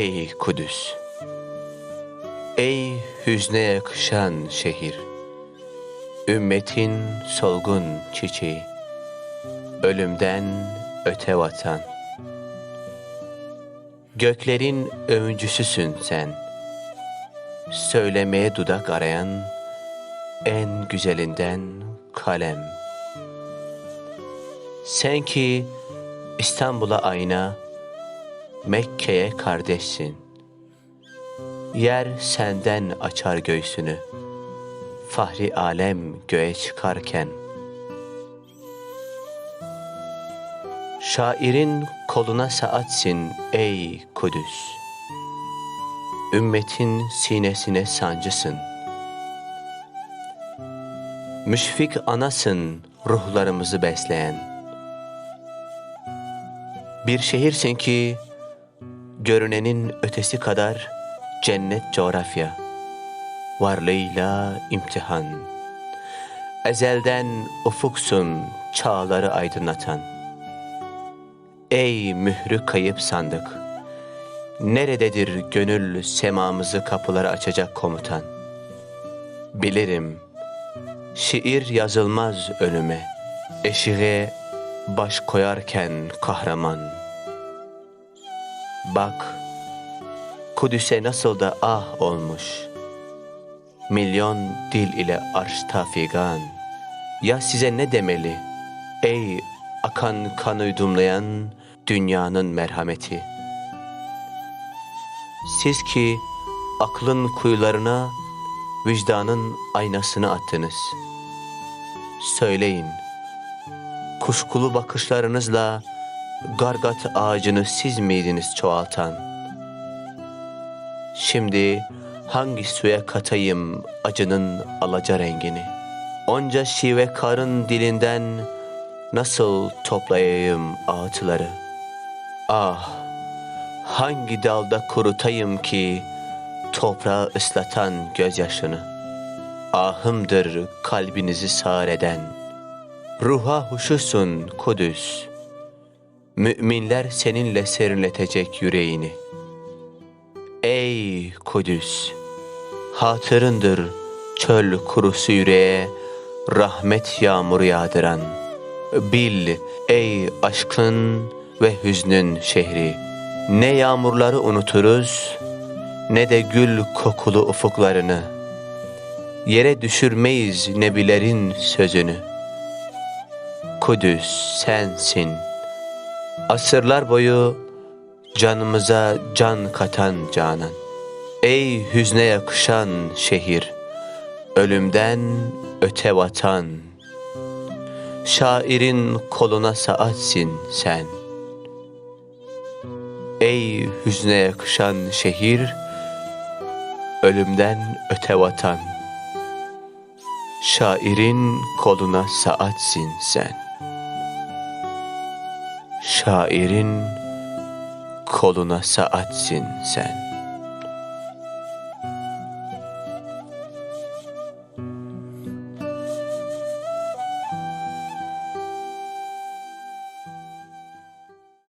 Ey Kudüs! Ey hüzne yakışan şehir! Ümmetin solgun çiçeği, ölümden öte vatan. Göklerin övüncüsüsün sen, söylemeye dudak arayan en güzelinden kalem. Sen ki İstanbul'a ayna, Mekke'ye kardeşsin. Yer senden açar göğsünü. Fahri alem göğe çıkarken. Şairin koluna saatsin ey Kudüs. Ümmetin sinesine sancısın. Müşfik anasın ruhlarımızı besleyen. Bir şehirsin ki görünenin ötesi kadar cennet coğrafya. Varlığıyla imtihan. Ezelden ufuksun çağları aydınlatan. Ey mührü kayıp sandık. Nerededir gönül semamızı kapıları açacak komutan? Bilirim, şiir yazılmaz önüme. Eşiğe baş koyarken kahraman. Bak, Kudüs'e nasıl da ah olmuş. Milyon dil ile arşta figan. Ya size ne demeli? Ey akan kan uydumlayan dünyanın merhameti. Siz ki aklın kuyularına vicdanın aynasını attınız. Söyleyin, kuşkulu bakışlarınızla gargat ağacını siz miydiniz çoğaltan? Şimdi hangi suya katayım acının alaca rengini? Onca şive karın dilinden nasıl toplayayım ağıtları? Ah, hangi dalda kurutayım ki toprağı ıslatan gözyaşını? Ahımdır kalbinizi sağır eden. Ruha huşusun Kudüs. Müminler seninle serinletecek yüreğini. Ey Kudüs! Hatırındır çöl kurusu yüreğe rahmet yağmuru yağdıran. Bil ey aşkın ve hüznün şehri. Ne yağmurları unuturuz ne de gül kokulu ufuklarını. Yere düşürmeyiz nebilerin sözünü. Kudüs sensin. Asırlar boyu canımıza can katan canan. Ey hüzne yakışan şehir, ölümden öte vatan. Şairin koluna saatsin sen. Ey hüzne yakışan şehir, ölümden öte vatan. Şairin koluna saatsin sen. Şairin koluna saatsin sen.